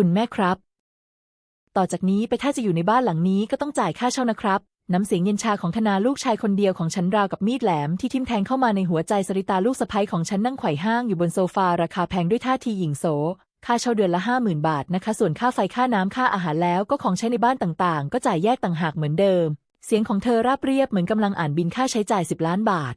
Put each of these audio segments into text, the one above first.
คุณแม่ครับ ต่อจากนี้ไปถ้าจะอยู่ในบ้านหลังนี้ก็ต้องจ่ายค่าเช่านะครับ น้ำเสียงเย็นชาของธนาลูกชายคนเดียวของฉันราวกับมีดแหลมที่ทิ่มแทงเข้ามาในหัวใจสริตาลูกสะใภ้ของฉันนั่งไขว่ห้างอยู่บนโซฟาราคาแพงด้วยท่าทีหญิงโสค่าเช่าเดือนละห้าหมื่นบาทนะคะ ส่วนค่าไฟค่าน้ำค่าอาหารแล้วก็ของใช้ในบ้านต่างๆ ก็จ่ายแยกต่างหากเหมือนเดิม เสียงของเธอราบเรียบเหมือนกำลังอ่านบินค่าใช้จ่ายสิบล้านบาท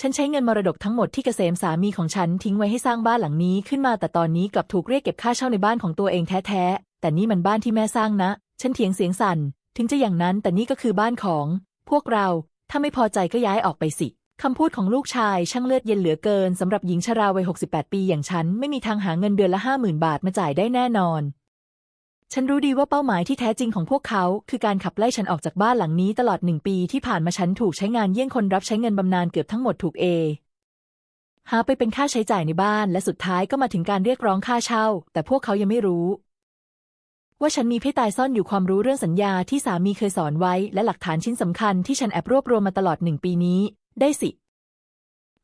ฉันใช้เงินมรดกทั้งหมดที่เกษมสามีของฉันทิ้งไว้ให้สร้างบ้านหลังนี้ขึ้นมาแต่ตอนนี้กลับถูกเรียกเก็บค่าเช่าในบ้านของตัวเองแท้ๆ แต่นี่มันบ้านที่แม่สร้างนะ ฉันเถียงเสียงสั่น ถึงจะอย่างนั้นแต่นี่ก็คือบ้านของ พวกเรา ถ้าไม่พอใจก็ย้ายออกไปสิคำพูดของลูกชายช่างเลือดเย็นเหลือเกินสำหรับหญิงชราวัย 68 ปีอย่างฉัน ไม่มีทางหาเงินเดือนละ 50,000 บาทมาจ่ายได้แน่นอน ฉันรู้ดีว่าเป้าหมายที่แท้จริงของพวกเขา คือการขับไล่ฉันออกจากบ้านหลังนี้ตลอดหนึ่งปีที่ผ่านมาฉันถูกใช้งานเยี่ยงคนรับใช้เงินบำนาญเกือบทั้งหมดถูกเอหาไปเป็นค่าใช้จ่ายในบ้านและสุดท้ายก็มาถึงการเรียกร้องค่าเช่า แต่พวกเขายังไม่รู้ ว่าฉันมีเพศตายซ่อนอยู่ความรู้เรื่องสัญญาที่สามีเคยสอนไว้ และหลักฐานชิ้นสำคัญที่ฉันแอบรวบรวมมาตลอดหนึ่งปีนี้ ได้สิ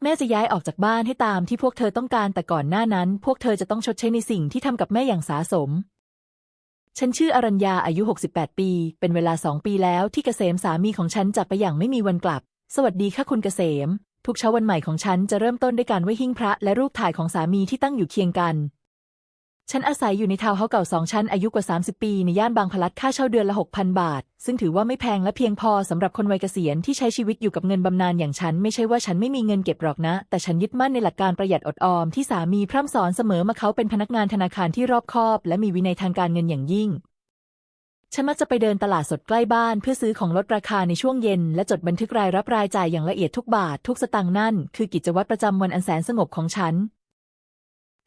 แม่จะย้ายออกจากบ้านให้ตามที่พวกเธอต้องการแต่ก่อนหน้านั้น พวกเธอจะต้องชดใช้ในสิ่งที่ทำกับแม่อย่างสาสม ฉันชื่ออรัญญาอายุ 68 ปี เป็นเวลาสองปีแล้วที่เกษมสามีของฉันจากไปอย่างไม่มีวันกลับ สวัสดีค่ะคุณเกษม ทุกเช้าวันใหม่ของฉันจะเริ่มต้นด้วยการไหว้หิ้งพระและรูปถ่ายของสามีที่ตั้งอยู่เคียงกัน ฉันอาศัยอยู่ในทาวน์เฮาส์เก่าสองชั้นอายุกว่า 30 ปี ในย่านบางพลัดค่าเช่าเดือนละ 6,000 บาท ซึ่งถือว่าไม่แพงและเพียงพอสำหรับคนวัยเกษียณที่ใช้ชีวิตอยู่กับเงินบำนาญอย่างฉัน ไม่ใช่ว่าฉันไม่มีเงินเก็บหรอกนะ แต่ฉันยึดมั่นในหลักการประหยัดอดออมที่สามีพร่ำสอนเสมอมาเขาเป็นพนักงานธนาคารที่รอบคอบ และมีวินัยทางการเงินอย่างยิ่งฉันมักจะไปเดินตลาดสดใกล้บ้านเพื่อซื้อของลดราคาในช่วงเย็น และจดบันทึกรายรับรายจ่ายอย่างละเอียดทุกบาท ทุกสตางค์นั่น คือกิจวัตรประจำวันอันแสนสงบของฉัน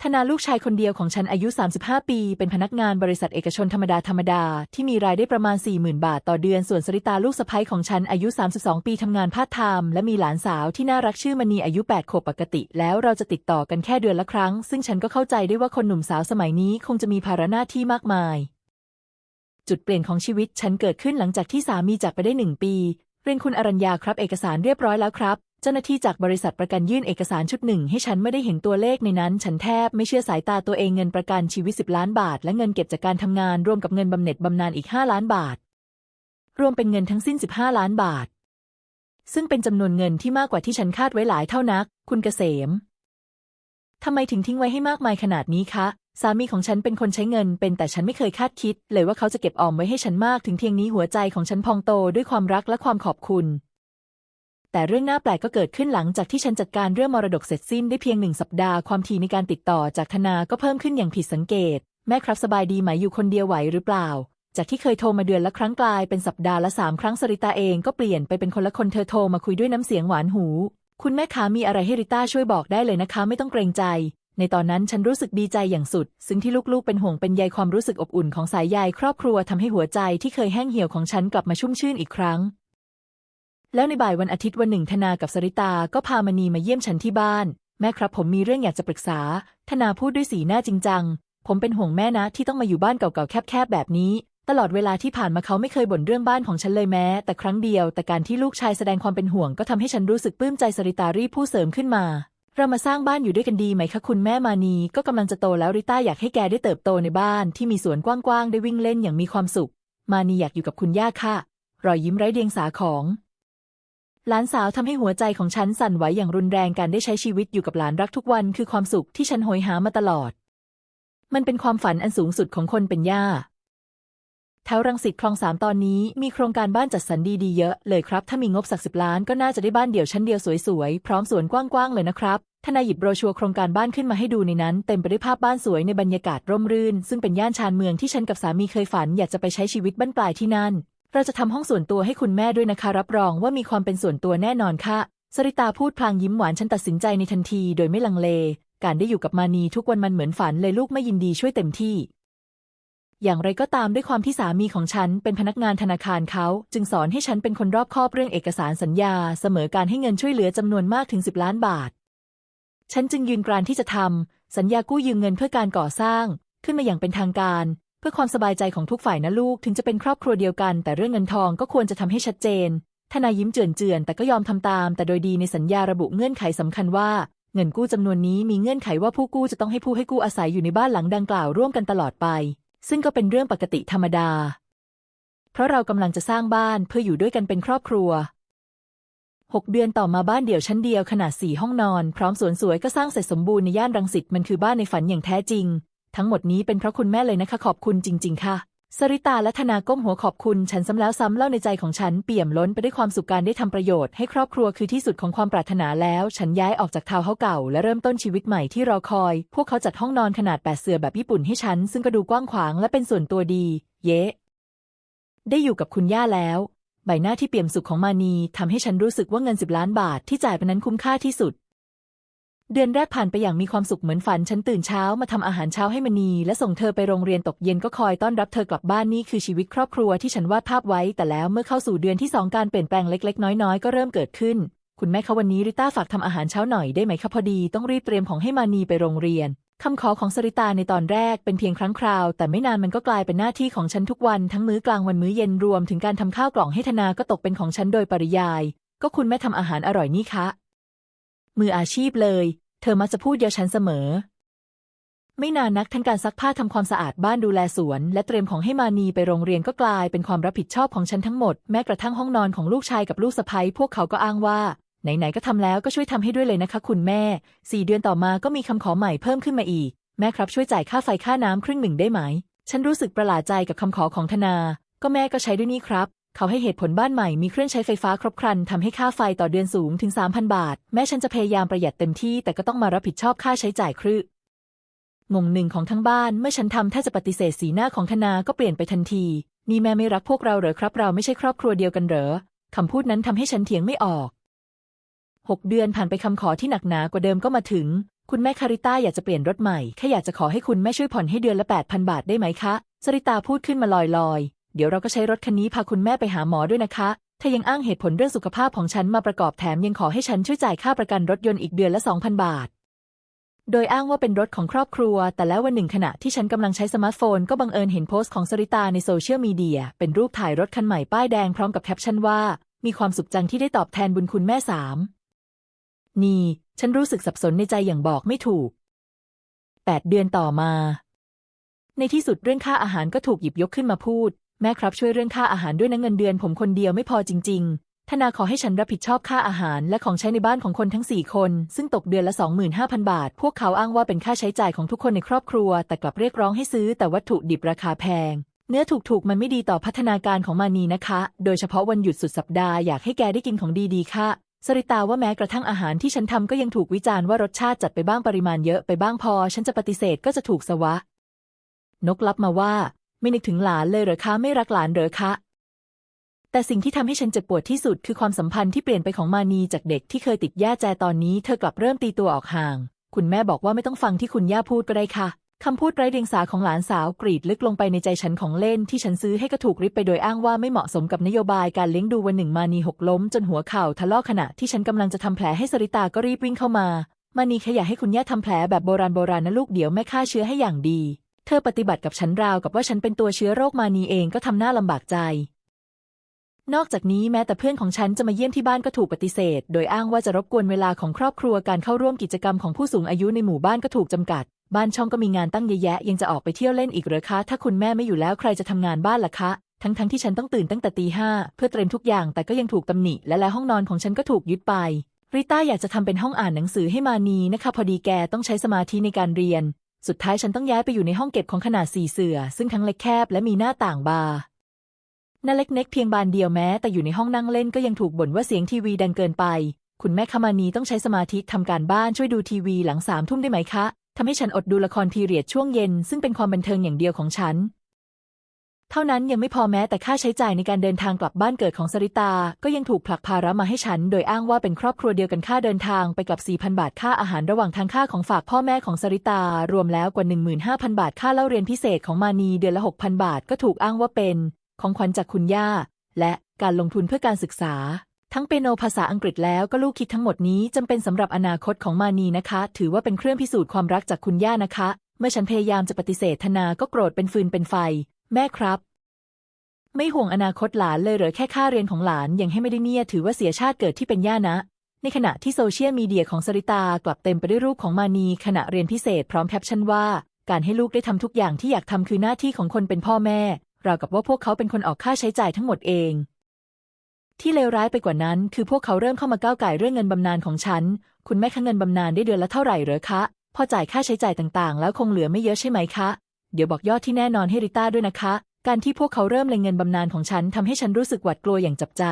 ธนาลูกชายคนเดียวของฉันอายุ 35 ปี เป็นพนักงานบริษัทเอกชนธรรมดาธรรมดาที่มีรายได้ประมาณ 40,000 บาทต่อเดือน ส่วนสริตาลูกสะใภ้ของฉันอายุ 32 ปีทำงานพาร์ทไทม์และมีหลานสาวที่น่ารักชื่อมณีอายุ 8 ขวบปกติ แล้วเราจะติดต่อกันแค่เดือนละครั้ง ซึ่งฉันก็เข้าใจได้ว่าคนหนุ่มสาวสมัยนี้คงจะมีภาระหน้าที่มากมาย จุดเปลี่ยนของชีวิตฉันเกิดขึ้นหลังจากที่สามีจากไปได้หนึ่งปี เรียนคุณอรัญญาครับเอกสารเรียบร้อยแล้วครับ เจ้าหน้าที่จากบริษัทประกันยื่นเอกสารชุดหนึ่งให้ฉันไม่ได้เห็นตัวเลขในนั้น ฉันแทบไม่เชื่อสายตาตัวเองเงินประกันชีวิต 10 ล้านบาท และเงินเก็บจากการทำงานรวมกับเงินบำเหน็จบำนาญอีก 5 ล้านบาท รวมเป็นเงินทั้งสิ้น 15 ล้านบาท ซึ่งเป็นจำนวนเงินที่มากกว่าที่ฉันคาดไว้หลายเท่านัก คุณเกษมทำไมถึงทิ้งไว้ให้มากมายขนาดนี้คะสามีของฉันเป็นคนใช้เงินเป็นแต่ฉันไม่เคยคาดคิด เลยว่าเขาจะเก็บออมไว้ให้ฉันมากถึงเพียงนี้หัวใจของฉันพองโตด้วยความรักและความขอบคุณ แต่เรื่องน่าแปลกก็เกิดขึ้นหลังจากที่ฉันจัดการเรื่องมรดกเสร็จสิ้นได้เพียงหนึ่งสัปดาห์ความถี่ในการติดต่อจากธนาก็เพิ่มขึ้นอย่างผิดสังเกต แม่ครับสบายดีไหมอยู่คนเดียวไหวหรือเปล่า จากที่เคยโทรมาเดือนละครั้งกลายเป็นสัปดาห์ละสามครั้งสริตาเองก็เปลี่ยนไปเป็นคนละคนเธอโทรมาคุยด้วยน้ำเสียงหวานหู คุณแม่คะมีอะไรให้ริต้าช่วยบอกได้เลยนะคะ ไม่ต้องเกรงใจในตอนนั้นฉันรู้สึกดีใจอย่างสุด ซึ่งที่ลูกๆ เป็นห่วงเป็นใยความรู้สึกอบอุ่นของสายใยครอบครัวทำให้หัวใจที่เคยแห้งเหี่ยวของฉันกลับมาชุ่มชื่นอีกครั้ง แล้วในบ่ายวันอาทิตย์วันหนึ่งธนากับสริตาก็พามณีมาเยี่ยมฉันที่บ้าน แม่ครับผมมีเรื่องอยากจะปรึกษา ธนาพูดด้วยสีหน้าจริงจัง ผมเป็นห่วงแม่นะที่ต้องมาอยู่บ้านเก่าๆแคบๆแบบนี้ ตลอดเวลาที่ผ่านมาเขาไม่เคยบ่นเรื่องบ้านของฉันเลยแม้ แต่ครั้งเดียว แต่การที่ลูกชายแสดงความเป็นห่วงก็ทำให้ฉันรู้สึกปลื้มใจสริตารีบผู้เสริมขึ้นมาเรามาสร้างบ้านอยู่ด้วยกันดีไหมคะคุณแม่มานีก็กำลังจะโตแล้วริต้าอยากให้แกได้เติบโตในบ้านที่มีสวนกว้างๆ ได้วิ่งเล่นอย่างมีความสุข มานีอยากอยู่กับคุณย่าค่ะ รอยยิ้มไร้เดียงสาของ หลานสาวทำให้หัวใจของฉันสั่นไหวอย่างรุนแรงการได้ใช้ชีวิตอยู่กับหลานรักทุกวันคือความสุขที่ฉันโหยหามาตลอด มันเป็นความฝันอันสูงสุดของคนเป็นย่าแถวรังสิตคลองสามตอนนี้มีโครงการบ้านจัดสรรดีๆเยอะเลยครับ ถ้ามีงบสักสิบล้านก็น่าจะได้บ้านเดี่ยวชั้นเดียวสวยๆ พร้อมสวนกว้างๆเลยนะครับทนายหยิบโบรชัวร์โครงการบ้านขึ้นมาให้ดูในนั้นเต็มไปด้วยภาพบ้านสวยในบรรยากาศร่มรื่น ซึ่งเป็นย่านชานเมืองที่ฉันกับสามีเคยฝันอยากจะไปใช้ชีวิตบ้านปลายที่นั่น เราจะทำห้องส่วนตัวให้คุณแม่ด้วยนะคะ รับรองว่ามีความเป็นส่วนตัวแน่นอนค่ะ สริตาพูดพลางยิ้มหวานฉันตัดสินใจในทันที โดยไม่ลังเล การได้อยู่กับมานีทุกวันมันเหมือนฝันเลยลูกไม่ยินดีช่วยเต็มที่ อย่างไรก็ตามด้วยความที่สามีของฉันเป็นพนักงานธนาคารเขา จึงสอนให้ฉันเป็นคนรอบคอบเรื่องเอกสารสัญญา เสมอการให้เงินช่วยเหลือจำนวนมากถึง 10 ล้านบาท ฉันจึงยืนกรานที่จะทำสัญญากู้ยืมเงินเพื่อการก่อสร้าง ขึ้นมาอย่างเป็นทางการ พื่อความสบายใจของทุกฝ่ายนะลูกถึงจะเป็นครอบครัวเดียวกัน แต่เรื่องเงินทองก็ควรจะทำให้ชัดเจนทนายยิ้มเจือนเจือนแต่ก็ยอมทำตาม แต่โดยดีในสัญญาระบุเงื่อนไขสำคัญว่า เงินกู้จำนวนนี้มีเงื่อนไขว่าผู้กู้จะต้องให้ผู้ให้กู้อาศัยอยู่ในบ้านหลังดังกล่าวร่วมกันตลอดไป ซึ่งก็เป็นเรื่องปกติธรรมดา เพราะเรากำลังจะสร้างบ้านเพื่ออยู่ด้วยกันเป็นครอบครัวหกเดือนต่อมาบ้านเดี่ยวชั้นเดียวขนาดสี่ห้องนอน พร้อมสวนสวยก็สร้างเสร็จสมบูรณ์ในย่านรังสิตมันคือบ้านในฝันอย่างแท้จริง ทั้งหมดนี้เป็นเพราะคุณแม่เลยนะคะขอบคุณจริง ๆ ค่ะ สริตาและธนาก้มหัวขอบคุณ ฉันซ้ำแล้วซ้ำเล่าในใจของฉันเปี่ยมล้นไปด้วยความสุขการได้ทำประโยชน์ให้ครอบครัวคือที่สุดของความปรารถนาแล้ว ฉันย้ายออกจากทาวน์เฮาส์เก่า และเริ่มต้นชีวิตใหม่ที่รอคอย พวกเขาจัดห้องนอนขนาดแปดเสื่อแบบญี่ปุ่นให้ฉัน ซึ่งก็ดูกว้างขวางและเป็นส่วนตัวดี เย้ได้อยู่กับคุณย่าแล้ว ใบหน้าที่เปี่ยมสุขของมานีทำให้ฉันรู้สึกว่าเงินสิบล้านบาทที่จ่ายไปนั้นคุ้มค่าที่สุด เดือนแรกผ่านไปอย่างมีความสุขเหมือนฝัน ฉันตื่นเช้ามาทำอาหารเช้าให้มณี และส่งเธอไปโรงเรียนตกเย็นก็คอยต้อนรับเธอกลับบ้านนี่คือชีวิตครอบครัวที่ฉันวาดภาพไว้ แต่แล้วเมื่อเข้าสู่เดือนที่สองการเปลี่ยนแปลงเล็ก ๆ น้อยๆ ก็เริ่มเกิดขึ้น คุณแม่คะวันนี้ริต้าฝากทำอาหารเช้าหน่อยได้ไหมคะพอดี ต้องรีบเตรียมของให้มานีไปโรงเรียนคำขอของสริตาในตอนแรกเป็นเพียงครั้งคราว แต่ไม่นานมันก็กลายเป็นหน้าที่ของฉันทุกวันทั้งมื้อกลางวันมื้อเย็นรวมถึงการทำข้าวกล่องให้ธนาก็ตกเป็นของฉันโดยปริยาย ก็คุณแม่ทำอาหารอร่อยนี่คะ มืออาชีพเลย เธอมักจะพูดเยาฉันเสมอ ไม่นานนักทั้งการซักผ้าทำความสะอาดบ้านดูแลสวน และเตรียมของให้มานีไปโรงเรียนก็กลายเป็นความรับผิดชอบของฉันทั้งหมดแม้กระทั่งห้องนอนของลูกชายกับลูกสะใภ้พวกเขาก็อ้างว่าไหนๆก็ทำแล้วก็ช่วยทำให้ด้วยเลยนะคะ คุณแม่สี่เดือนต่อมาก็มีคำขอใหม่เพิ่มขึ้นมาอีก แม่ครับช่วยจ่ายค่าไฟค่าน้ำครึ่งหนึ่งได้ไหม ฉันรู้สึกประหลาดใจกับคำขอของธนา ก็แม่ก็ใช้ด้วยนี่ครับ เขาให้เหตุผลบ้านใหม่มีเครื่องใช้ไฟฟ้าครบครันทำให้ค่าไฟต่อเดือนสูงถึง 3,000 บาท แม่ฉันจะพยายามประหยัดเต็มที่แต่ก็ต้องมารับผิดชอบค่าใช้จ่ายครึงงหนึ่งของทั้งบ้านเมื่อฉันทำถ้าจะปฏิเสธสีหน้าของธนาก็เปลี่ยนไปทันที นี่แม่ไม่รักพวกเราเหรอครับ เราไม่ใช่ครอบครัวเดียวกันเหรอคำพูดนั้นทำให้ฉันเถียงไม่ออกหกเดือนผ่านไปคำขอที่หนักหนากว่าเดิมก็มาถึง คุณแม่คาริต้าอยากจะเปลี่ยนรถใหม่แค่อยากจะขอให้คุณแม่ช่วยผ่อนให้เดือนละแปดพันบาทได้ไหมคะ สริตาพูดขึ้นมาลอยๆ เดี๋ยวเราก็ใช้รถคันนี้พาคุณแม่ไปหาหมอด้วยนะคะเธอยังอ้างเหตุผลเรื่องสุขภาพของฉันมาประกอบแถมยังขอให้ฉันช่วยจ่ายค่าประกันรถยนต์อีกเดือนละสองพันบาท โดยอ้างว่าเป็นรถของครอบครัว แต่แล้ววันหนึ่งขณะที่ฉันกำลังใช้สมาร์ทโฟน ก็บังเอิญเห็นโพสต์ของสริตาในโซเชียลมีเดีย เป็นรูปถ่ายรถคันใหม่ป้ายแดงพร้อมกับแคปชั่นว่า มีความสุขจังที่ได้ตอบแทนบุญคุณแม่สามนี่ ฉันรู้สึกสับสนในใจอย่างบอกไม่ถูกแปดเดือนต่อมา ในที่สุดเรื่องค่าอาหารก็ถูกหยิบยกขึ้นมาพูด แม่ครับช่วยเรื่องค่าอาหารด้วยนะเงินเดือนผมคนเดียวไม่พอจริง ๆ ธนาขอให้ฉันรับผิดชอบค่าอาหารและของใช้ในบ้านของคนทั้งสี่คน ซึ่งตกเดือนละ 25,000 บาท พวกเขาอ้างว่าเป็นค่าใช้จ่ายของทุกคนในครอบครัว แต่กลับเรียกร้องให้ซื้อแต่วัตถุดิบราคาแพง เนื้อถูกๆมันไม่ดีต่อพัฒนาการของมานีนะคะ โดยเฉพาะวันหยุดสุดสัปดาห์อยากให้แกได้กินของดีๆค่ะสริตาว่าแม้กระทั่งอาหารที่ฉันทำก็ยังถูกวิจารณ์ว่ารสชาติจัดไปบ้างปริมาณเยอะไปบ้างพอ ฉันจะปฏิเสธก็จะถูกสวะ นกลับมาว่า ไม่นึกถึงหลานเลยเหรอคะไม่รักหลานเหรอคะ แต่สิ่งที่ทำให้ฉันเจ็บปวดที่สุดคือความสัมพันธ์ที่เปลี่ยนไปของมานีจากเด็กที่เคยติดย่าแจตอนนี้เธอกลับเริ่มตีตัวออกห่าง คุณแม่บอกว่าไม่ต้องฟังที่คุณย่าพูดก็ได้ค่ะคำพูดไร้เดียงสาของหลานสาวกรีดลึกลงไปในใจฉันของเล่นที่ฉันซื้อให้ก็ถูกริบไปโดยอ้างว่าไม่เหมาะสมกับนโยบายการเลี้ยงดูวันหนึ่งมานีหกล้ม จนหัวเข่าทะลอกขณะที่ฉันกำลังจะทำแผลให้สริตาก็รีบวิ่งเข้ามา มานีแค่อยากให้คุณย่าทำแผลแบบโบราณโบราณนะลูกเดี๋ยวแม่ฆ่าเชื้อให้อย่างดี เธอปฏิบัติกับฉันราวกับว่าฉันเป็นตัวเชื้อโรคมานีเองก็ทำหน้าลำบากใจ นอกจากนี้แม้แต่เพื่อนของฉันจะมาเยี่ยมที่บ้านก็ถูกปฏิเสธ โดยอ้างว่าจะรบกวนเวลาของครอบครัวการเข้าร่วมกิจกรรมของผู้สูงอายุในหมู่บ้านก็ถูกจำกัด บ้านช่องก็มีงานตั้งเยอะแยะ ยังจะออกไปเที่ยวเล่นอีกหรือคะ ถ้าคุณแม่ไม่อยู่แล้วใครจะทำงานบ้านล่ะคะทั้งๆทที่ฉันต้องตื่นตั้งแต่ตีห้าเพื่อเตรียมทุกอย่างแต่ก็ยังถูกตำหนิ และและห้องนอนของฉันก็ถูกยึดไป ริต้าอยากจะทำเป็นห้องอ่านหนังสือให้มานีนะคะ พอดีแกต้องใช้สมาธิในการเรียน สุดท้ายฉันต้องย้ายไปอยู่ในห้องเก็บของขนาดสี่เสือ ซึ่งทั้งเล็กแคบและมีหน้าต่างบาร์หน้าเล็กเน็กเพียงบานเดียวแม้ แต่อยู่ในห้องนั่งเล่นก็ยังถูกบ่นว่าเสียงทีวีดังเกินไป คุณแม่คามานีต้องใช้สมาธิทำการบ้านช่วยดูทีวีหลังสามทุ่มได้ไหมคะทำให้ฉันอดดูละครพีเรียดช่วงเย็น ซึ่งเป็นความบันเทิงอย่างเดียวของฉัน เท่านั้นยังไม่พอแม้แต่ค่าใช้จ่ายในการเดินทางกลับบ้านเกิดของสริตา ก็ยังถูกผลักภาระมาให้ฉัน โดยอ้างว่าเป็นครอบครัวเดียวกันค่าเดินทางไปกลับ 4,000 บาทค่าอาหารระหว่างทางค่าของฝากพ่อแม่ของสริตา รวมแล้วกว่า 15,000 บาทค่าเล่าเรียนพิเศษของมานีเดือนละ 6,000 บาทก็ถูกอ้างว่าเป็น ของขวัญจากคุณย่า และการลงทุนเพื่อการศึกษา ทั้งเปโนภาษาอังกฤษแล้วก็ลูกคิดทั้งหมดนี้จำเป็นสำหรับอนาคตของมานีนะคะ ถือว่าเป็นเครื่องพิสูจน์ความรักจากคุณย่านะคะ เมื่อฉันพยายามจะปฏิเสธธนาก็โกรธเป็นฟืนเป็นไฟ แม่ครับ ไม่ห่วงอนาคตหลานเลยเหรอแค่ค่าเรียนของหลานยังให้ไม่ได้เนี่ยถือว่าเสียชาติเกิดที่เป็นย่านะ ในขณะที่โซเชียลมีเดียของสริตากลับเต็มไปด้วยรูปของมานีขณะเรียนพิเศษพร้อมแคปชั่นว่า การให้ลูกได้ทำทุกอย่างที่อยากทำคือหน้าที่ของคนเป็นพ่อแม่ราวกับว่าพวกเขาเป็นคนออกค่าใช้จ่ายทั้งหมดเอง ที่เลวร้ายไปกว่านั้น คือพวกเขาเริ่มเข้ามาก้าวไก่เรื่องเงินบำนาญของฉัน คุณแม่คะเงินบำนาญได้เดือนละเท่าไหร่เหรอคะ พอจ่ายค่าใช้จ่ายต่างๆ แล้วคงเหลือไม่เยอะใช่ไหมคะ เดี๋ยวบอกยอดที่แน่นอนให้ริต้าด้วยนะคะ การที่พวกเขาเริ่มเล็งเงินบำนาญของฉันทำให้ฉันรู้สึกหวาดกลัวอย่างจับใจ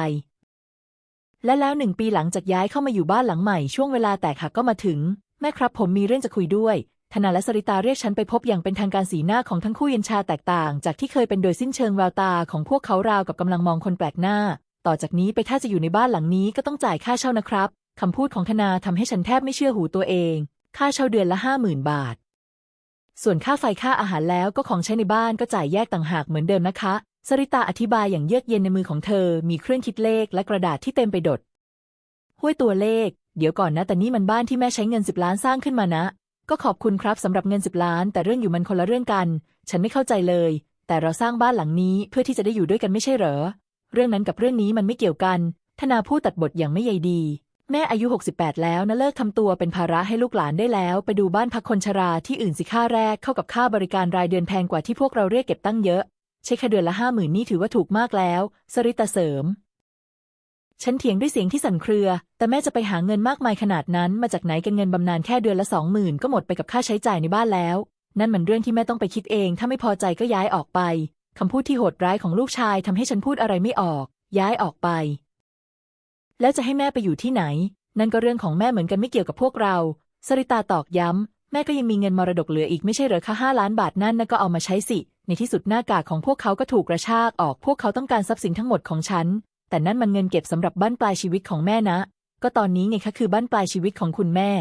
และแล้วหนึ่งปีหลังจากย้ายเข้ามาอยู่บ้านหลังใหม่ช่วงเวลาแตกหักก็มาถึง แม่ครับผมมีเรื่องจะคุยด้วยธนาและสริตาเรียกฉันไปพบอย่างเป็นทางการสีหน้าของทั้งคู่เย็นชาแตกต่าง จากที่เคยเป็นโดยสิ้นเชิงแววตาของพวกเขาราวกับกำลังมองคนแปลกหน้า ต่อจากนี้ไปถ้าจะอยู่ในบ้านหลังนี้ก็ต้องจ่ายค่าเช่านะครับคำพูดของธนาทำให้ฉันแทบไม่เชื่อหูตัวเอง ค่าเช่าเดือนละห้าหมื่นบาท ส่วนค่าไฟค่าอาหารแล้วก็ของใช้ในบ้านก็จ่ายแยกต่างหากเหมือนเดิมนะคะ สริตาอธิบายอย่างเยือกเย็นในมือของเธอ มีเครื่องคิดเลขและกระดาษที่เต็มไปดดห้วยตัวเลข เดี๋ยวก่อนนะแต่นี่มันบ้านที่แม่ใช้เงินสิบล้านสร้างขึ้นมานะ ก็ขอบคุณครับสำหรับเงินสิบล้าน แต่เรื่องอยู่มันคนละเรื่องกัน ฉันไม่เข้าใจเลย แต่เราสร้างบ้านหลังนี้เพื่อที่จะได้อยู่ด้วยกันไม่ใช่เหรอ เรื่องนั้นกับเรื่องนี้มันไม่เกี่ยวกันธนาพูดตัดบทอย่างไม่ใยดี แม่อายุ 68 แล้วนะเลิกทำตัวเป็นภาระให้ลูกหลานได้แล้ว ไปดูบ้านพักคนชราที่อื่นสิค่าแรกเข้ากับค่าบริการรายเดือนแพงกว่าที่พวกเราเรียกเก็บตั้งเยอะ ใช้ค่เดือนละห้าหมื่นนี่ถือว่าถูกมากแล้ว สริตาเสริม ฉันเถียงด้วยเสียงที่สั่นเครือ แต่แม่จะไปหาเงินมากมายขนาดนั้นมาจากไหนกันเงินบำนาญแค่เดือนละสองหมื่นก็หมดไปกับค่าใช้จ่ายในบ้านแล้ว นั่นมันเรื่องที่แม่ต้องไปคิดเอง ถ้าไม่พอใจก็ย้ายออกไปคำพูดที่โหดร้ายของลูกชายทำให้ฉันพูดอะไรไม่ออก ย้ายออกไป แล้วจะให้แม่ไปอยู่ที่ไหน นั่นก็เรื่องของแม่เหมือนกันไม่เกี่ยวกับพวกเรา สริตาตอกย้ำ แม่ก็ยังมีเงินมรดกเหลืออีกไม่ใช่เหรอคะห้าล้านบาทนั่นนะก็เอามาใช้สิ ในที่สุดหน้ากากของพวกเขาก็ถูกกระชากออก พวกเขาต้องการทรัพย์สินทั้งหมดของฉัน แต่นั่นมันเงินเก็บสำหรับบ้านปลายชีวิตของแม่นะ ก็ตอนนี้ไงคะคือบ้านปลายชีวิตของคุณแม่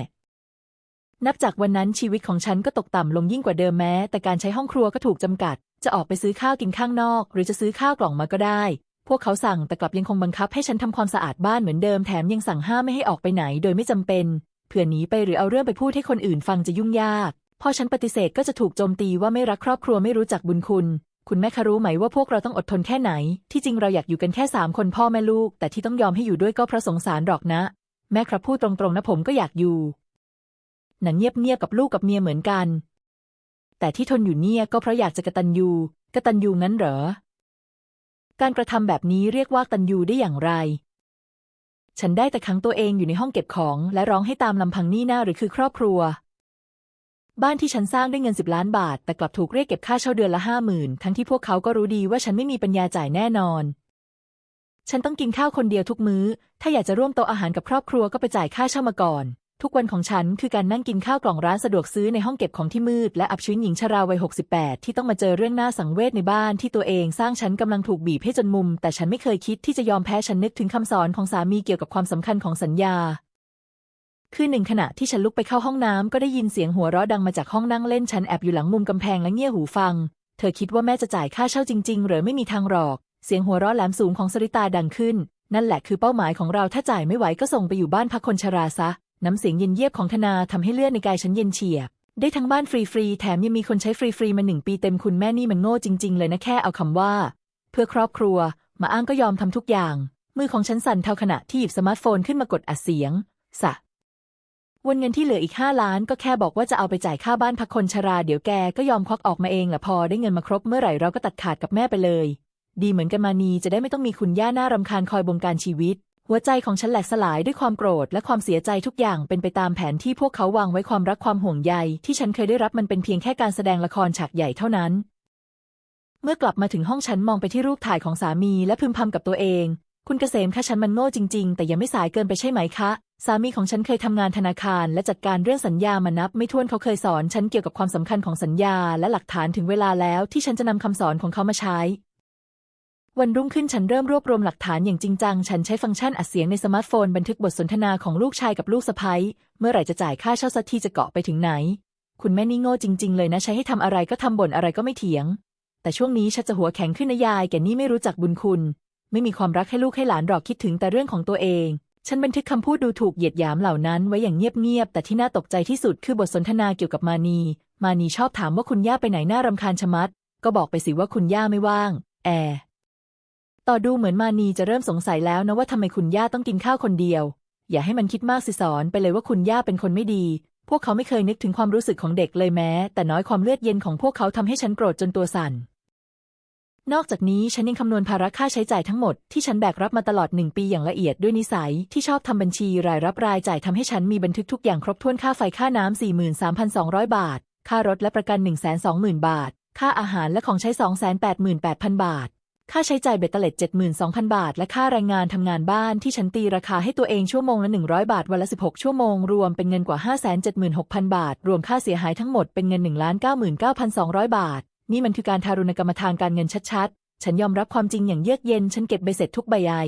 นับจากวันนั้นชีวิตของฉันก็ตกต่ำลงยิ่งกว่าเดิมแม้ แต่การใช้ห้องครัวก็ถูกจำกัด จะออกไปซื้อข้าวกินข้างนอก หรือจะซื้อข้าวกล่องมาก็ได้ พวกเขาสั่งแต่กลับยังคงบังคับให้ฉันทำความสะอาดบ้านเหมือนเดิมแถมยังสั่งห้ามไม่ให้ออกไปไหนโดยไม่จำเป็นเผื่อหนีไปหรือเอาเรื่องไปพูดให้คนอื่นฟังจะยุ่งยาก พอฉันปฏิเสธก็จะถูกโจมตีว่าไม่รักครอบครัวไม่รู้จักบุญคุณ คุณแม่คะรู้ไหมว่าพวกเราต้องอดทนแค่ไหน ที่จริงเราอยากอยู่กันแค่สามคนพ่อแม่ลูก แต่ที่ต้องยอมให้อยู่ด้วยก็เพราะสงสารหรอกนะ แม่ครับพูดตรงๆนะผมก็อยากอยู่ หนังเงียบๆกับลูกกับเมียเหมือนกัน แต่ที่ทนอยู่เนี่ยก็เพราะอยากจะกระตันยูกระตันยูงั้นเหรอ การกระทำแบบนี้เรียกว่าตันยูได้อย่างไร ฉันได้แต่ขังตัวเองอยู่ในห้องเก็บของ และร้องให้ตามลำพังนี่หน้าหรือคือครอบครัว บ้านที่ฉันสร้างด้วยเงินสิบล้านบาท แต่กลับถูกเรียกเก็บค่าเช่าเดือนละห้าหมื่นทั้งที่พวกเขาก็รู้ดีว่าฉันไม่มีปัญญาจ่ายแน่นอน ฉันต้องกินข้าวคนเดียวทุกมื้อ ถ้าอยากจะร่วมโต๊ะอาหารกับครอบครัวก็ไปจ่ายค่าเช่ามาก่อน ทุกวันของฉันคือการนั่งกินข้าวกล่องร้านสะดวกซื้อในห้องเก็บของที่มืด และอับชื้นหญิงชราวัย 68 ที่ต้องมาเจอเรื่องน่าสังเวชในบ้านที่ตัวเองสร้างฉันกำลังถูกบีบให้จนมุม แต่ฉันไม่เคยคิดที่จะยอมแพ้ฉันนึกถึงคำสอนของสามีเกี่ยวกับความสำคัญของสัญญา คือหนึ่งขณะที่ฉันลุกไปเข้าห้องน้ำก็ได้ยินเสียงหัวเราะดังมาจากห้องนั่งเล่นฉันแอบอยู่หลังมุมกำแพงและเงี่ยหูฟัง เธอคิดว่าแม่จะจ่ายค่าเช่าจริง ๆ หรือไม่มีทางหรอก เสียงหัวเราะแหลมสูงของสริตาดังขึ้น นั่นแหละคือเป้าหมายของเราถ้าจ่ายไม่ไหวก็ส่งไปอยู่บ้านพักคนชราซะ น้ำเสียงเย็นเยียบของธนาทำให้เลือดในกายฉันเย็นเฉียบ ได้ทั้งบ้านฟรีๆ แถมยังมีคนใช้ฟรีๆ มาหนึ่งปีเต็มคุณแม่นี่มันโง่จริง ๆ เลยนะแค่เอาคำว่า เพื่อครอบครัว มาอ้างก็ยอมทำทุกอย่าง มือของฉันสั่นเท่าขณะที่หยิบสมาร์ทโฟนขึ้นมากดอัดเสียง สะวนเงินที่เหลืออีกห้าล้านก็แค่บอกว่าจะเอาไปจ่ายค่าบ้านพักคนชรา เดี๋ยวแกก็ยอมควักออกมาเองละพอได้เงินมาครบเมื่อไหร่เราก็ตัดขาดกับแม่ไปเลย ดีเหมือนกันมานีจะได้ไม่ต้องมีคุณย่าหน้ารำคาญคอยบงการชีวิต หัวใจของฉันแหลกสลายด้วยความโกรธและความเสียใจทุกอย่างเป็นไปตามแผนที่พวกเขาวางไว้ความรักความห่วงใย ที่ฉันเคยได้รับมันเป็นเพียงแค่การแสดงละครฉากใหญ่เท่านั้น เมื่อกลับมาถึงห้องฉันมองไปที่รูปถ่ายของสามีและพึมพำกับตัวเอง คุณเกษมคะฉันมันโง่จริง ๆ แต่ยังไม่สายเกินไปใช่ไหมคะ สามีของฉันเคยทำงานธนาคาร และจัดการเรื่องสัญญามานับ ไม่ถ้วนเขาเคยสอน ฉันเกี่ยวกับความสำคัญของสัญญา และหลักฐานถึงเวลาแล้ว ที่ฉันจะนำคำสอนของเขามาใช้ วันรุ่งขึ้นฉันเริ่มรวบรวมหลักฐานอย่างจริงจัง ฉันใช้ฟังก์ชันอัดเสียงในสมาร์ทโฟน บันทึกบทสนทนาของลูกชายกับลูกสะใภ้เมื่อไหร่จะจ่ายค่าเช่าสักทีจะเกาะไปถึงไหน คุณแม่นี่โง่จริง ๆ เลยนะใช้ให้ทำอะไรก็ทำบ่นอะไรก็ไม่เถียง แต่ช่วงนี้ฉันจะหัวแข็งขึ้นนะยายแกนี่ไม่รู้จักบุญคุณ ไม่มีความรักให้ลูกให้หลานหรอกคิดถึงแต่เรื่องของตัวเอง ฉันบันทึกคำพูดดูถูกเหยียดหยามเหล่านั้นไว้อย่างเงียบๆแต่ที่น่าตกใจที่สุดคือบทสนทนาเกี่ยวกับมานี มานีชอบถามว่าคุณย่าไปไหนน่ารำคาญชะมัด ก็บอกไปสิว่าคุณย่าไม่ว่าง แอ ต่อดูเหมือนมานีจะเริ่มสงสัยแล้วนะว่าทำไมคุณย่าต้องกินข้าวคนเดียว อย่าให้มันคิดมากสิสอนไปเลยว่าคุณย่าเป็นคนไม่ดี พวกเขาไม่เคยนึกถึงความรู้สึกของเด็กเลยแม้ แต่น้อยความเลือดเย็นของพวกเขาทำให้ฉันโกรธจนตัวสั่นนอกจากนี้ฉันยังคำนวณภาระค่าใช้จ่ายทั้งหมดที่ฉันแบกรับมาตลอดหนึ่งปีอย่างละเอียดด้วยนิสัยที่ชอบทำบัญชีรายรับรายจ่ายทำให้ฉันมีบันทึกทุกอย่างครบถ้วนค่าไฟค่าน้ำ43,200 บาท ค่ารถและประกัน 120,000 บาท ค่าอาหารและของใช้ 288,000 บาท ค่าใช้จ่ายเบ็ดเตล็ด72,000 บาท และค่าแรงงานทำงานบ้านที่ฉันตีราคาให้ตัวเองชั่วโมงละ 100 บาท วันละ 16 ชั่วโมง รวมเป็นเงินกว่า 576,000 บาท รวมค่าเสียหายทั้งหมดเป็นเงิน 199,200 บาท นี่มันคือการทารุณกรรมทางการเงินชัดๆ ฉันยอมรับความจริงอย่างเยือกเย็น ฉันเก็บใบเสร็จทุกใบใหญ่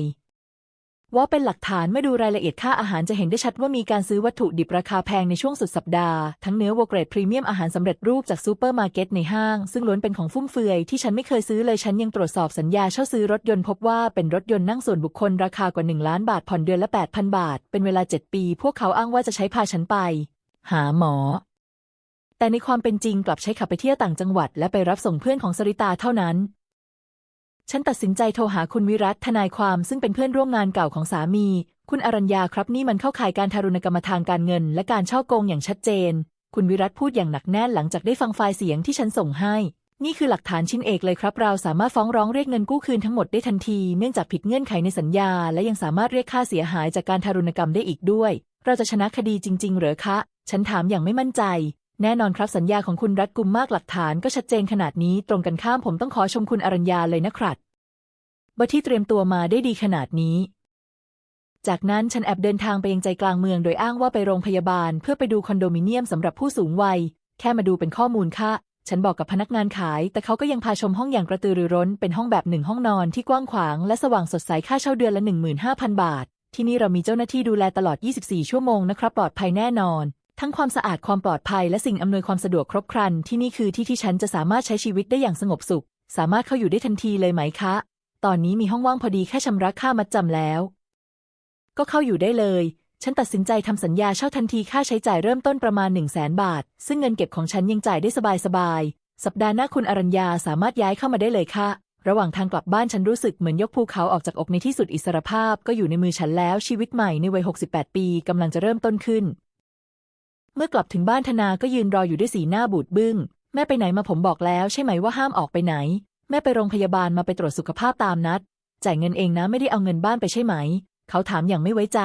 ว่าเป็นหลักฐานเมื่อดูรายละเอียดค่าอาหารจะเห็นได้ชัดว่ามีการซื้อวัตถุดิบราคาแพงในช่วงสุดสัปดาห์ ทั้งเนื้อวัวเกรดพรีเมียมอาหารสำเร็จรูปจากซูเปอร์มาร์เก็ตในห้าง ซึ่งล้วนเป็นของฟุ่มเฟือยที่ฉันไม่เคยซื้อเลยฉันยังตรวจสอบสัญญาเช่าซื้อรถยนต์พบว่าเป็นรถยนต์นั่งส่วนบุคคลราคากว่า 1 ล้านบาทผ่อนเดือนละ 8,000 บาท เป็นเวลา 7 ปี พวกเขาอ้างว่าจะใช้พาฉันไป หาหมอ แต่ในความเป็นจริงกลับใช้ขับไปเที่ยวต่างจังหวัด และไปรับส่งเพื่อนของสริตาเท่านั้น ฉันตัดสินใจโทรหาคุณวิรัตทนายความซึ่งเป็นเพื่อนร่วมงานเก่าของสามี คุณอรัญญาครับนี่มันเข้าข่ายการทารุณกรรมทางการเงิน และการช่อโกงอย่างชัดเจน คุณวิรัตพูดอย่างหนักแน่นหลังจากได้ฟังไฟล์เสียงที่ฉันส่งให้ นี่คือหลักฐานชิ้นเอกเลยครับ เราสามารถฟ้องร้องเรียกเงินกู้คืนทั้งหมดได้ทันทีเนื่องจากผิดเงื่อนไขในสัญญา และยังสามารถเรียกค่าเสียหายจากการทารุณกรรมได้อีกด้วย เราจะชนะคดีจริง ๆ เหรอคะ ฉันถามอย่างไม่มั่นใจ แน่นอนครับสัญญาของคุณรัฐกุมมากหลักฐานก็ชัดเจนขนาดนี้ตรงกันข้ามผมต้องขอชมคุณอรัญญาเลยนะครับบัที่เตรียมตัวมาได้ดีขนาดนี้ จากนั้นฉันแอบเดินทางไปยังใจกลางเมืองโดยอ้างว่าไปโรงพยาบาล เพื่อไปดูคอนโดมิเนียมสำหรับผู้สูงวัย แค่มาดูเป็นข้อมูลค่ะ ฉันบอกกับพนักงานขาย แต่เขาก็ยังพาชมห้องอย่างกระตือรือร้น เป็นห้องแบบหนึ่งห้องนอนที่กว้างขวางและสว่างสดใสค่าเช่าเดือนละ 15,000 บาท ที่นี่เรามีเจ้าหน้าที่ดูแลตลอด 24 ชั่วโมงนะครับปลอดภัยแน่นอน ทั้งความสะอาดความปลอดภัยและสิ่งอำนวยความสะดวกครบครัน ที่นี่คือที่ที่ฉันจะสามารถใช้ชีวิตได้อย่างสงบสุข สามารถเข้าอยู่ได้ทันทีเลยไหมคะ ตอนนี้มีห้องว่างพอดีแค่ชำระค่ามัดจำแล้ว ก็เข้าอยู่ได้เลย ฉันตัดสินใจทำสัญญาเช่าทันทีค่าใช้จ่ายเริ่มต้นประมาณ 1 0 0 0 0แสนบาท ซึ่งเงินเก็บของฉันยังจ่ายได้สบายๆสัปดาห์หน้าคุณอรัญญาสามารถย้ายเข้ามาได้เลยค่ะระหว่างทางกลับบ้านฉันรู้สึกเหมือนยกภูเขาออกจากอกในที่สุดอิสรภาพก็อยู่ในมือฉันแล้วชีวิตใหม่ในวัย 68 ปีกำลังจะเริ่มต้นขึ้น เมื่อกลับถึงบ้านธนาก็ยืนรออยู่ด้วยสีหน้าบูดบึ้ง แม่ไปไหนมาผมบอกแล้วใช่ไหมว่าห้ามออกไปไหน แม่ไปโรงพยาบาลมาไปตรวจสุขภาพตามนัด จ่ายเงินเองนะไม่ได้เอาเงินบ้านไปใช่ไหม เขาถามอย่างไม่ไว้ใจ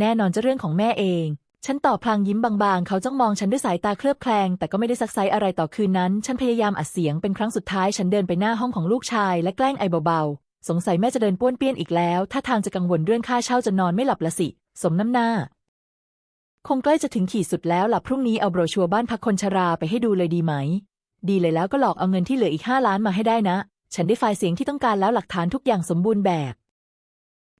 แน่นอนจะเรื่องของแม่เอง ฉันตอบพลางยิ้มบางๆ เขาจ้องมองฉันด้วยสายตาเคลือบแคลง แต่ก็ไม่ได้ซักไซอะไรต่อคืนนั้น ฉันพยายามอัดเสียงเป็นครั้งสุดท้าย ฉันเดินไปหน้าห้องของลูกชายและแกล้งไอเบาๆ สงสัยแม่จะเดินป้วนเปี้ยนอีกแล้ว ถ้าทางจะกังวลเรื่องค่าเช่าจะนอนไม่หลับละสิ สมน้ำหน้า คงใกล้จะถึงขีดสุดแล้วล่ะพรุ่งนี้เอาโบรชัวร์บ้านพักคนชราไปให้ดูเลยดีไหม ดีเลยแล้วก็หลอกเอาเงินที่เหลืออีกห้าล้านมาให้ได้นะ ฉันได้ไฟล์เสียงที่ต้องการแล้วหลักฐานทุกอย่างสมบูรณ์แบบ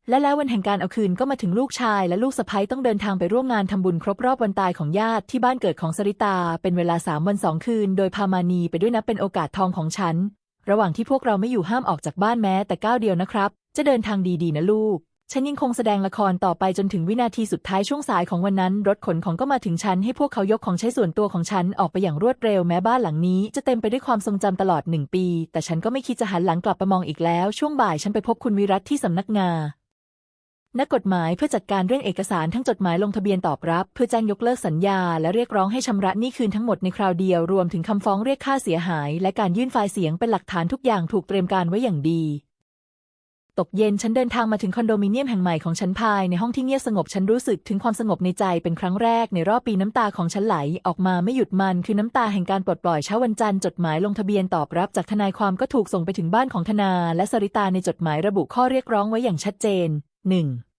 และแล้ววันแห่งการเอาคืนก็มาถึงลูกชาย และลูกสะใภ้ต้องเดินทางไปร่วมงานทำบุญครบรอบวันตายของญาติที่บ้านเกิดของสริตา เป็นเวลาสามวันสองคืน โดยพามานีไปด้วยนับเป็นโอกาสทองของฉัน ระหว่างที่พวกเราไม่อยู่ห้ามออกจากบ้านแม้แต่ก้าวเดียวนะครับ จะเดินทางดีๆนะลูก ฉันยังคงแสดงละครต่อไปจนถึงวินาทีสุดท้ายช่วงสายของวันนั้น รถขนของก็มาถึงฉันให้พวกเขายกของใช้ส่วนตัวของฉันออกไปอย่างรวดเร็วแม้บ้านหลังนี้จะเต็มไปด้วยความทรงจำตลอดหนึ่งปี แต่ฉันก็ไม่คิดจะหันหลังกลับไปมองอีกแล้ว ช่วงบ่ายฉันไปพบคุณวิรัตที่สำนักงานนักกฎหมายเพื่อจัดการเรื่องเอกสารทั้งจดหมายลงทะเบียนตอบรับ เพื่อแจ้งยกเลิกสัญญา และเรียกร้องให้ชำระหนี้คืนทั้งหมดในคราวเดียวรวมถึงคำฟ้องเรียกค่าเสียหาย และการยื่นไฟล์เสียงเป็นหลักฐานทุกอย่างถูกเตรียมการไว้อย่างดี ตกเย็นฉันเดินทางมาถึงคอนโดมิเนียมแห่งใหม่ของฉันภายในห้องที่เงียบสงบฉันรู้สึกถึงความสงบในใจเป็นครั้งแรกในรอบปีน้ำตาของฉันไหลออกมาไม่หยุดมันคือน้ำตาแห่งการปลดปล่อยเช้าวันจันทร์จดหมายลงทะเบียนตอบรับจากทนายความก็ถูกส่งไปถึงบ้านของธนาและสริตาในจดหมายระบุข้อเรียกร้องไว้อย่างชัดเจน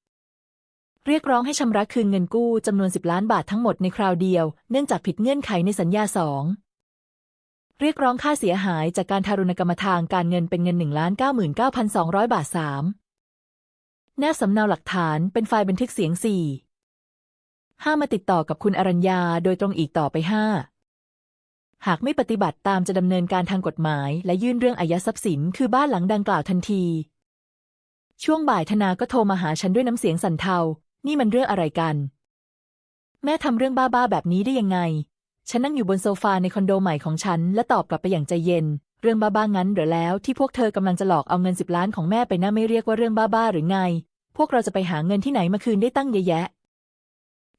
1. เรียกร้องให้ชำระคืนเงินกู้จำนวน 10 ล้านบาททั้งหมดในคราวเดียว เนื่องจากผิดเงื่อนไขในสัญญาสอง เรียกร้องค่าเสียหายจากการทารุณกรรมทางการเงินเป็นเงิน 1 9 9 2 0 0 บาท 3. แนบสำเนาหลักฐานเป็นไฟล์บันทึกเสียง 4. ห้ามมาติดต่อกับคุณอรัญญาโดยตรงอีกต่อไป 5. หากไม่ปฏิบัติตามจะดำเนินการทางกฎหมาย และยื่นเรื่องอายัดทรัพย์สินคือบ้านหลังดังกล่าวทันที ช่วงบ่ายธนาก็โทรมาหาฉันด้วยน้ำเสียงสั่นเทา นี่มันเรื่องอะไรกัน แม่ทำเรื่องบ้าๆแบบนี้ได้ยังไง ฉันนั่งอยู่บนโซฟาในคอนโดใหม่ของฉัน และตอบกลับไปอย่างใจเย็น เรื่องบ้าๆงั้นเหรือแล้วที่พวกเธอกำลังจะหลอกเอาเงินสิบล้านของแม่ไปน่าไม่เรียกว่าเรื่องบ้าๆหรือไง พวกเราจะไปหาเงินที่ไหนมาคืนได้ตั้งเยอะแยะ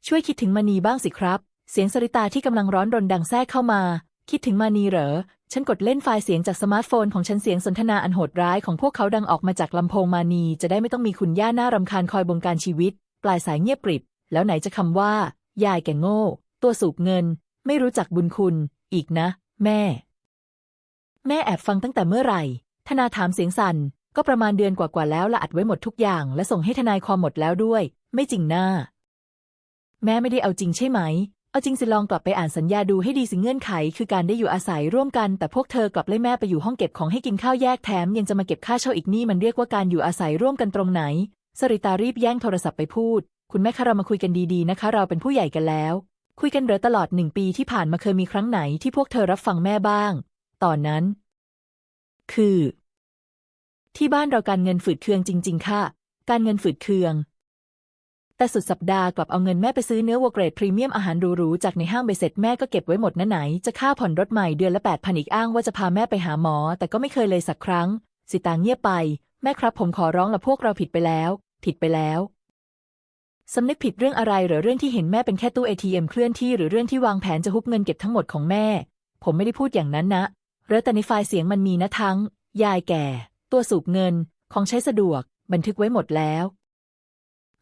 ช่วยคิดถึงมานีบ้างสิครับ เสียงสริตาที่กำลังร้อนรนดังแทรกเข้ามา คิดถึงมานีเหรอ ฉันกดเล่นไฟล์เสียงจากสมาร์ทโฟนของฉันเสียงสนทนาอันโหดร้ายของพวกเขาดังออกมาจากลำโพงมานีจะได้ไม่ต้องมีคุณย่าหน้ารำคาญคอยบงการชีวิต ปลายสายเงียบกริบ แล้วไหนจะคำว่า ยายแก่โง่ ตัวสูบเงิน ไม่รู้จักบุญคุณ อีกนะ แม่ แม่แอบฟังตั้งแต่เมื่อไหร่ ธนาถามเสียงสั่น ก็ประมาณเดือนกว่าๆแล้วละอัดไว้หมดทุกอย่าง และส่งให้ทนายความหมดแล้วด้วย ไม่จริงหน้า แม่ไม่ได้เอาจริงใช่ไหม เอาจริงสิลองกลับไปอ่านสัญญาดูให้ดีสิเงื่อนไข คือการได้อยู่อาศัยร่วมกัน แต่พวกเธอกลับไล่แม่ไปอยู่ห้องเก็บของให้กินข้าวแยกแถม ยังจะมาเก็บค่าเช่าอีกนี่มันเรียกว่าการอยู่อาศัยร่วมกันตรงไหน สริตารีบแย่งโทรศัพท์ไปพูด คุณแม่คะเรามาคุยกันดีๆนะคะ เราเป็นผู้ใหญ่กันแล้ว คุยกันเหรอตลอดหนึ่งปีที่ผ่านมาเคยมีครั้งไหนที่พวกเธอรับฟังแม่บ้าง ตอนนั้น คือ ที่บ้านเราการเงินฝืดเคืองจริง ๆ ค่ะ การเงินฝืดเคือง แต่สุดสัปดาห์กลับเอาเงินแม่ไปซื้อเนื้อวัวเกรดพรีเมียมอาหารหรูๆจากในห้างไปเสร็จแม่ก็เก็บไว้หมดนะไหน จะค่าผ่อนรถใหม่เดือนละแปดพันอีกอ้างว่าจะพาแม่ไปหาหมอ แต่ก็ไม่เคยเลยสักครั้ง สิตางเงียบไป แม่ครับผมขอร้องละพวกเราผิดไปแล้ว ผิดไปแล้ว สำนึกผิดเรื่องอะไรหรือเรื่องที่เห็นแม่เป็นแค่ตู้ ATM เคลื่อนที่หรือเรื่องที่วางแผนจะฮุบเงินเก็บทั้งหมดของแม่ ผมไม่ได้พูดอย่างนั้นนะเรอแต่ในไฟล์เสียงมันมีนะทั้ง ยายแก่ ตัวสูบเงิน ของใช้สะดวก บันทึกไว้หมดแล้ว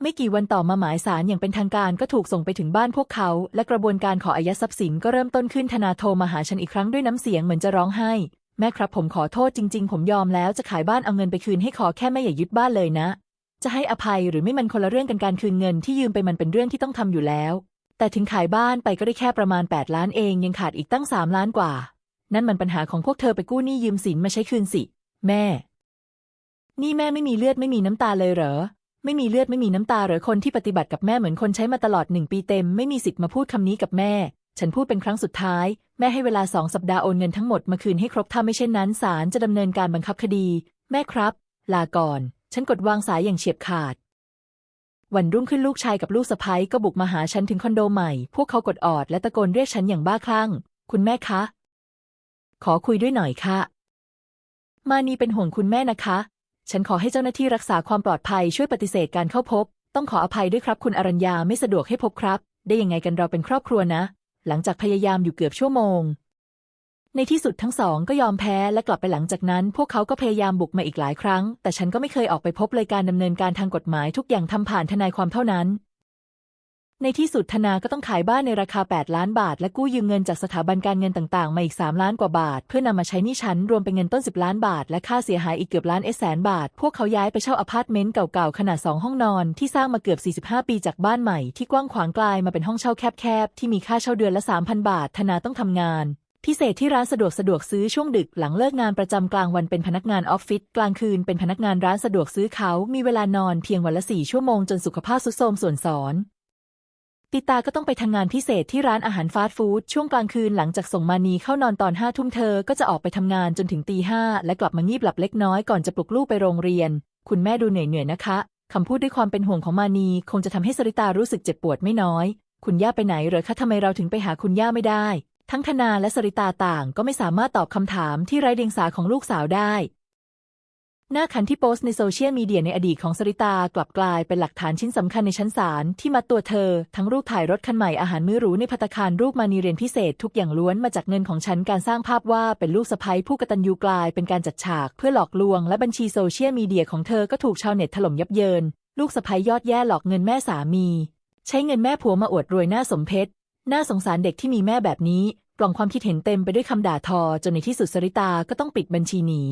ไม่กี่วันต่อมาหมายสารอย่างเป็นทางการก็ถูกส่งไปถึงบ้านพวกเขา และกระบวนการขออายัดทรัพย์สินก็เริ่มต้นขึ้นธนาโทรมาหาฉันอีกครั้งด้วยน้ำเสียงเหมือนจะร้องไห้ แม่ครับผมขอโทษจริง ๆ ผมยอมแล้วจะขายบ้านเอาเงินไปคืนให้ขอแค่แม่อย่ายึดบ้านเลยนะ จะให้อภัยหรือไม่มันคนละเรื่องกันการคืนเงินที่ยืมไปมันเป็นเรื่องที่ต้องทำอยู่แล้ว แต่ถึงขายบ้านไปก็ได้แค่ประมาณ 8 ล้านเองยังขาดอีกตั้ง 3 ล้านกว่า นั่นมันปัญหาของพวกเธอไปกู้หนี้ยืมสินมาใช้คืนสิ แม่ นี่แม่ไม่มีเลือดไม่มีน้ำตาเลยเหรอ ไม่มีเลือดไม่มีน้ำตาเหรอคนที่ปฏิบัติกับแม่เหมือนคนใช้มาตลอดหนึ่งปีเต็ม ไม่มีสิทธิ์มาพูดคำนี้กับแม่ ฉันพูดเป็นครั้งสุดท้าย แม่ให้เวลาสองสัปดาห์โอนเงินทั้งหมดมาคืนให้ครบถ้าไม่เช่นนั้นศาลจะดำเนินการบังคับคดี แม่ครับ ลาก่อน ฉันกดวางสายอย่างเฉียบขาด วันรุ่งขึ้นลูกชายกับลูกสะใภ้ก็บุกมาหาฉันถึงคอนโดใหม่ พวกเขากดออดและตะโกนเรียกฉันอย่างบ้าคลั่ง คุณแม่คะ ขอคุยด้วยหน่อยค่ะ มานีเป็นห่วงคุณแม่นะคะ ฉันขอให้เจ้าหน้าที่รักษาความปลอดภัยช่วยปฏิเสธการเข้าพบ ต้องขออภัยด้วยครับ คุณอรัญญาไม่สะดวกให้พบครับ ได้ยังไงกันเราเป็นครอบครัวนะ หลังจากพยายามอยู่เกือบชั่วโมง ในที่สุดทั้งสองก็ยอมแพ้และกลับไปหลังจากนั้น พวกเขาก็พยายามบุกมาอีกหลายครั้ง แต่ฉันก็ไม่เคยออกไปพบเลยการดำเนินการทางกฎหมายทุกอย่างทำผ่านทนายความเท่านั้น ในที่สุดธนาก็ต้องขายบ้านในราคา 8 ล้านบาท และกู้ยืมเงินจากสถาบันการเงินต่างๆ มาอีก 3 ล้านกว่าบาท เพื่อนำมาใช้หนี้ชั้นรวมเป็นเงินต้น 10 ล้านบาท และค่าเสียหายอีกเกือบล้านเอสแสนบาท พวกเขาย้ายไปเช่าอพาร์ตเมนต์เก่าๆขนาด 2 ห้องนอน ที่สร้างมาเกือบ 45 ปีจากบ้านใหม่ที่กว้างขวางกลายมาเป็นห้องเช่าแคบๆที่มีค่าเช่าเดือนละ3,000 บาท ธนาต้องทำงาน พิเศษที่ร้านสะดวกสะดวกซื้อช่วงดึกหลังเลิกงานประจำกลางวันเป็นพนักงานออฟฟิศกลางคืนเป็นพนักงานร้านสะดวกซื้อเขา มีเวลานอนเพียงวันละสี่ชั่วโมงจนสุขภาพทรุดโทรมส่วนสอนติตาก็ต้องไปทำงานพิเศษที่ร้านอาหารฟาสต์ฟู้ดช่วงกลางคืนหลังจากส่งมานีเข้านอนตอนห้าทุ่มเธอก็จะออกไปทำงานจนถึงตีห้าและกลับมางีบหลับเล็กน้อยก่อนจะปลุกลูกไปโรงเรียน คุณแม่ดูเหนื่อยๆนะคะคำพูดด้วยความเป็นห่วงของมานีคงจะทำให้สริตารู้สึกเจ็บปวดไม่น้อย คุณย่าไปไหนเหรอคะทำไมเราถึงไปหาคุณย่าไม่ได้ ทั้งธนาและสริตาต่างก็ไม่สามารถตอบคำถามที่ไร้เดียงสาของลูกสาวได้ หน้าขันที่โพสต์ในโซเชียลมีเดียในอดีตของสริตากลับกลายเป็นหลักฐานชิ้นสำคัญในชั้นศาลที่มัดตัวเธอ ทั้งรูปถ่ายรถคันใหม่อาหารมื้อหรูในภัตตาคารรูปมานีเรียนพิเศษทุกอย่างล้วนมาจากเงินของฉันการสร้างภาพว่าเป็นลูกสะใภ้ผู้กตัญญูกลายเป็นการจัดฉากเพื่อหลอกลวง และบัญชีโซเชียลมีเดียของเธอก็ถูกชาวเน็ตถล่มยับเยิน ลูกสะใภ้ยอดแย่หลอกเงินแม่สามี ใช้เงินแม่ผัวมาอวดรวยหน้าสมเพช น่าสงสารเด็กที่มีแม่แบบนี้ กล่องความคิดเห็นเต็มไปด้วยคำด่าทอ จนในที่สุดสริตาก็ต้องปิดบัญชีหนี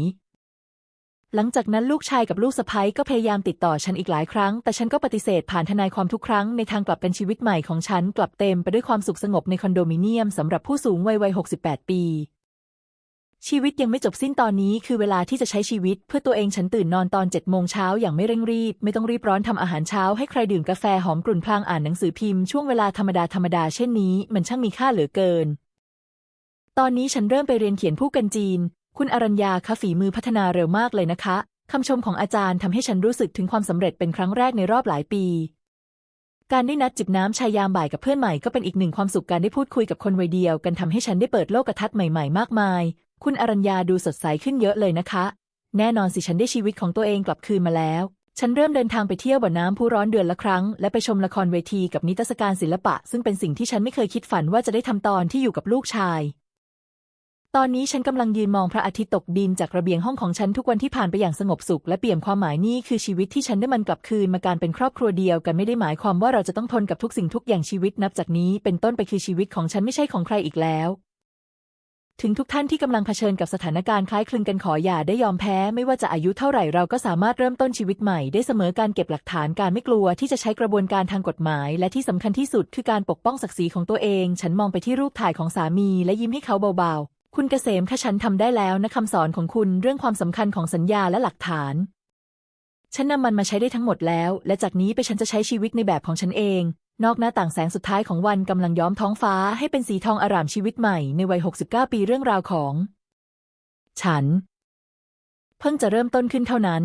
หลังจากนั้นลูกชายกับลูกสะใภ้ก็พยายามติดต่อฉันอีกหลายครั้ง แต่ฉันก็ปฏิเสธผ่านทนายความทุกครั้งในทางกลับเป็นชีวิตใหม่ของฉันกลับเต็มไปด้วยความสุขสงบในคอนโดมิเนียมสำหรับผู้สูงวัยวัย 68 ปี ชีวิตยังไม่จบสิ้นตอนนี้คือเวลาที่จะใช้ชีวิต เพื่อตัวเองฉันตื่นนอนตอนเจ็ดโมงเช้าอย่างไม่เร่งรีบ ไม่ต้องรีบร้อนทำอาหารเช้าให้ใครดื่มกาแฟหอมกลุ่นพลางอ่านหนังสือพิมพ์ช่วงเวลาธรรมดาธรรมดาเช่นนี้มันช่างมีค่าเหลือเกิน ตอนนี้ฉันเริ่มไปเรียนเขียนผู้กันจีน คุณอรัญญาคะฝีมือพัฒนาเร็วมากเลยนะคะคำชมของอาจารย์ทำให้ฉันรู้สึกถึงความสำเร็จเป็นครั้งแรกในรอบหลายปี การได้นัดจิบน้ำชายยามบ่ายกับเพื่อนใหม่ก็เป็นอีกหนึ่งความสุขการได้พูดคุยกับคนวัยเดียวกันทำให้ฉันได้เปิดโลกทัศน์ใหม่ๆ มากมาย คุณอรัญญาดูสดใสขึ้นเยอะเลยนะคะ แน่นอนสิฉันได้ชีวิตของตัวเองกลับคืนมาแล้ว ฉันเริ่มเดินทางไปเที่ยวบ่อน้ำผู้ร้อนเดือนละครั้ง และไปชมละครเวทีกับนิทรรศการศิลปะ ซึ่งเป็นสิ่งที่ฉันไม่เคยคิดฝันว่าจะได้ทำตอนที่อยู่กับลูกชาย ตอนนี้ฉันกำลังยืนมองพระอาทิตย์ตกดินจากระเบียงห้องของฉันทุกวันที่ผ่านไปอย่างสงบสุขและเปี่ยมความหมายนี่คือชีวิตที่ฉันได้มันกลับคืนมาการเป็นครอบครัวเดียวกันไม่ได้หมายความว่าเราจะต้องทนกับทุกสิ่งทุกอย่างชีวิตนับจากนี้ เป็นต้นไปคือชีวิตของฉันไม่ใช่ของใครอีกแล้ว ถึงทุกท่านที่กำลังเผชิญกับสถานการณ์คล้ายคลึงกันขออย่าได้ยอมแพ้ไม่ว่าจะอายุเท่าไหร่เราก็สามารถเริ่มต้นชีวิตใหม่ได้เสมอการเก็บหลักฐานการไม่กลัวที่จะใช้กระบวนการทางกฎหมาย และที่สำคัญที่สุดคือการปกป้องศักดิ์ศรีของตัวเอง ฉันมองไปที่รูปถ่ายของสามี และยิ้มให้เขาเบาๆ คุณเกษมคะฉันทำได้แล้วนะคำสอนของคุณเรื่องความสำคัญของสัญญาและหลักฐานฉันนำมันมาใช้ได้ทั้งหมดแล้ว และจากนี้ไปฉันจะใช้ชีวิตในแบบของฉันเอง นอกหน้าต่างแสงสุดท้ายของวันกำลังย้อมท้องฟ้าให้เป็นสีทองอร่ามชีวิตใหม่ในวัย 69 ปีเรื่องราวของ ฉัน เพิ่งจะเริ่มต้นขึ้นเท่านั้น